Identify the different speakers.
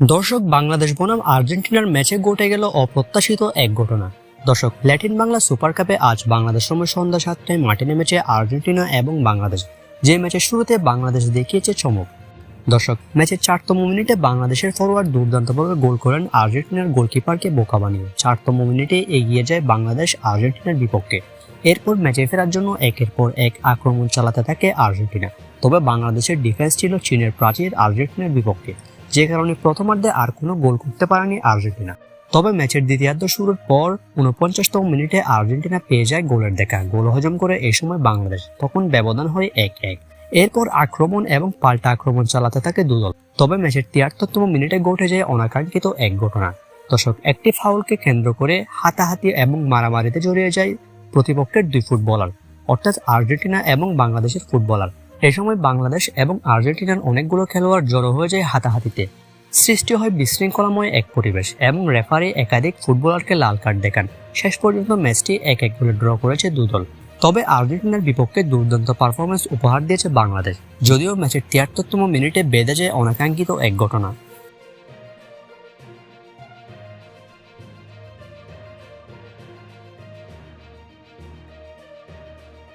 Speaker 1: দর্শক, বাংলাদেশ বনাম আর্জেন্টিনার ম্যাচে ঘটে গেল অপ্রত্যাশিত এক ঘটনা। দর্শক, ল্যাটিন বাংলা সুপার কাপে আজ বাংলাদেশ সময় সন্ধ্যা সাতটায় মাঠে নেমেছে আর্জেন্টিনা এবং বাংলাদেশ। যে ম্যাচের শুরুতে বাংলাদেশ দেখিয়েছে চমক। দর্শক, ম্যাচের চারতম মিনিটে বাংলাদেশের ফরোয়ার্ড দুর্দান্তভাবে গোল করেন আর্জেন্টিনার গোলকিপারকে বোকা বানিয়ে। চারতম মিনিটে এগিয়ে যায় বাংলাদেশ আর্জেন্টিনার বিপক্ষে। এরপর ম্যাচে ফেরার জন্য একের পর এক আক্রমণ চালাতে থাকে আর্জেন্টিনা। তবে বাংলাদেশের ডিফেন্স ছিল চীনের প্রাচীর, আর্জেন্টিনার বিপক্ষে। যে কারণে প্রথমার্ধে আর কোনো গোল করতে পারেনি আর্জেন্টিনা। তবে ম্যাচের দ্বিতীয়ার্ধ শুরুর পর উনপঞ্চাশতম মিনিটে আর্জেন্টিনা পেয়ে যায় গোলের দেখা। গোল হজম করে এই সময় বাংলাদেশ তখন ব্যবধান হয় এক এক। এরপর আক্রমণ এবং পাল্টা আক্রমণ চালাতে থাকে দুদল। তবে ম্যাচের তিয়াত্তরতম মিনিটে ঘটে যায় অনাকাঙ্ক্ষিত এক ঘটনা। দর্শক, একটি ফাউলকে কেন্দ্র করে হাতাহাতি এবং মারামারিতে জড়িয়ে যায় প্রতিপক্ষের দুই ফুটবলার, অর্থাৎ আর্জেন্টিনা এবং বাংলাদেশের ফুটবলার। এ সময় বাংলাদেশ এবং আর্জেন্টিনার অনেকগুলো খেলোয়াড় জড়ো হয়ে যায় হাতাহাতিতে। সৃষ্টি হয় বিশৃঙ্খলাময় এক পরিবেশ এবং রেফারি একাধিক ফুটবলারকে লাল কার্ড দেখান। শেষ পর্যন্ত ম্যাচটি এক এক গোলে ড্র করেছে দুদল। তবে আর্জেন্টিনার বিপক্ষে দুর্দান্ত পারফরমেন্স উপহার দিয়েছে বাংলাদেশ। যদিও ম্যাচের তিয়াত্তরতম মিনিটে বেঁধে যায় অনাকাঙ্ক্ষিত এক ঘটনা।